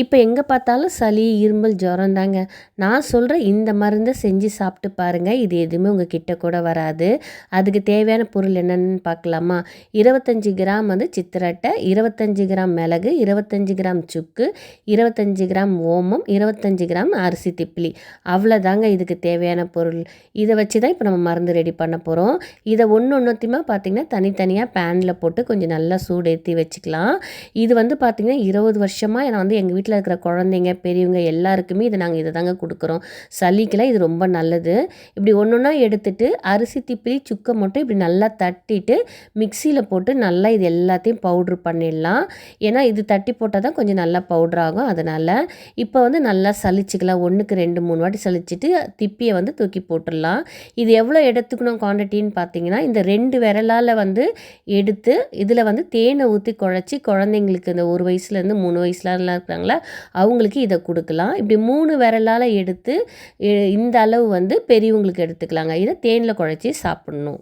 இப்போ எங்கே பார்த்தாலும் சளி இருமல் ஜுரம் தாங்க நான் சொல்கிற இந்த மருந்தை செஞ்சு சாப்பிட்டு பாருங்கள் இது எதுவுமே உங்கள் கிட்ட கூட வராது. அதுக்கு தேவையான பொருள் என்னென்னு பார்க்கலாமா? இருபத்தஞ்சி கிராம் வந்து சித்திரட்டை இருபத்தஞ்சி கிராம் மிளகு இருபத்தஞ்சி கிராம் சுக்கு இருபத்தஞ்சி கிராம் ஓமம் இருபத்தஞ்சி கிராம் அரிசி திப்பிலி. அவ்வளோதாங்க இதுக்கு தேவையான பொருள். இதை வச்சு தான் இப்போ நம்ம மருந்து ரெடி பண்ண போகிறோம் இதை ஒன்று ஒன்றுத்தையுமே பார்த்திங்கன்னா தனித்தனியாக பேனில் போட்டு கொஞ்சம் நல்லா சூடேற்றி வச்சுக்கலாம். இது வந்து பார்த்திங்கன்னா இருபது வருஷமாக நான் வந்து எங்கள் வீட்டில் வீட்டில் இருக்கிற குழந்தைங்க பெரியவங்க எல்லாருக்குமே இதை நாங்கள் இதை தாங்க கொடுக்குறோம். சளிக்கெல்லாம் இது ரொம்ப நல்லது. இப்படி ஒன்று ஒன்றா எடுத்துட்டு அரிசி திப்பிலி சுக்கை மட்டும் இப்படி நல்லா தட்டிட்டு மிக்சியில் போட்டு நல்லா இது எல்லாத்தையும் பவுட்ரு பண்ணிடலாம். ஏன்னா இது தட்டி போட்டால் தான் கொஞ்சம் நல்லா பவுட்ரு ஆகும். அதனால் இப்போ வந்து நல்லா சளிச்சிக்கலாம். ஒன்றுக்கு ரெண்டு மூணு வாட்டி சளிச்சிட்டு திப்பியை வந்து தூக்கி போட்டுடலாம். இது எவ்வளோ எடுத்துக்கணும் குவான்டிட்டின்னு பார்த்தீங்கன்னா இந்த ரெண்டு விரலால் வந்து எடுத்து இதில் வந்து தேனை ஊற்றி குழச்சி குழந்தைங்களுக்கு இந்த ஒரு வயசுலேருந்து மூணு வயசுலலாம் இருக்கிறாங்களா அவங்களுக்கு இதை கொடுக்கலாம். இப்படி மூணு விரலால் எடுத்து இந்த அளவு வந்து பெரியவங்களுக்கு எடுத்துக்கலாங்க. இதை தேனில் குழச்சி சாப்பிட்ணும்.